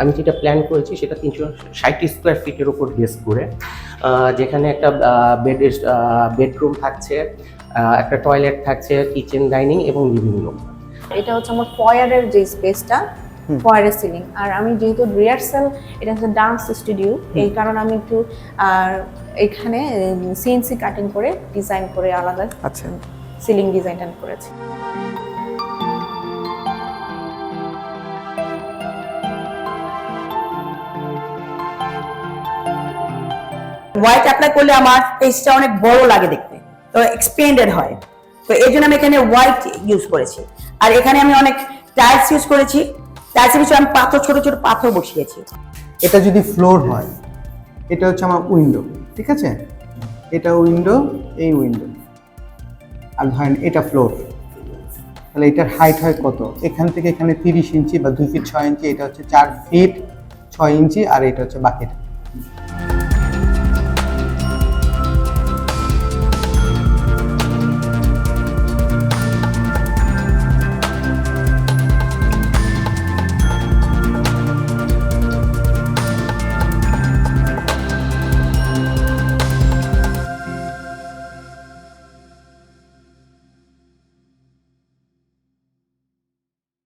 আমি যেটা প্ল্যান করেছি সেটা তিনশো ষাট স্কোয়ার ফিটের উপর বেস করে যেখানে একটা বেডের বেডরুম থাকছে একটা টয়লেট থাকছে কিচেন ডাইনিং এবং লিভিং রুম এটা হচ্ছে আমার ফয়ারের যে স্পেসটা ফয়ারের সিলিং আর আমি যেহেতু রিহার্সাল এটা হচ্ছে ডান্স স্টুডিও এই কারণে আমি একটু আর এখানে সিএনসি কাটিং করে ডিজাইন করে আলাদা আচ্ছা। সিলিং ডিজাইন করেছি। হোয়াইট অ্যাপ্লাই করলে আমার ফেসটা অনেক বড় লাগে দেখতে। তো এক্সপেন্ডেড হয়। তো এই জন্য আমি এখানে হোয়াইট ইউজ করেছি। আর এখানে আমি অনেক টাইলস ইউজ করেছি। টাইলসের পিছনে আমি পাথর, ছোট ছোট পাথর বসিয়েছি। এটা যদি ফ্লোর হয়, এটা হচ্ছে আমার উইন্ডো ঠিক আছে? এটা উইন্ডো এই উইন্ডো আর ধরেন এটা ফ্লোর তাহলে এটার হাইট হয় কত? এখান থেকে এখানে তিরিশ ইঞ্চি বা দুই ফিট ছয় ইঞ্চি, এটা হচ্ছে চার ফিট ছয় ইঞ্চি, আর এটা হচ্ছে বাকিটা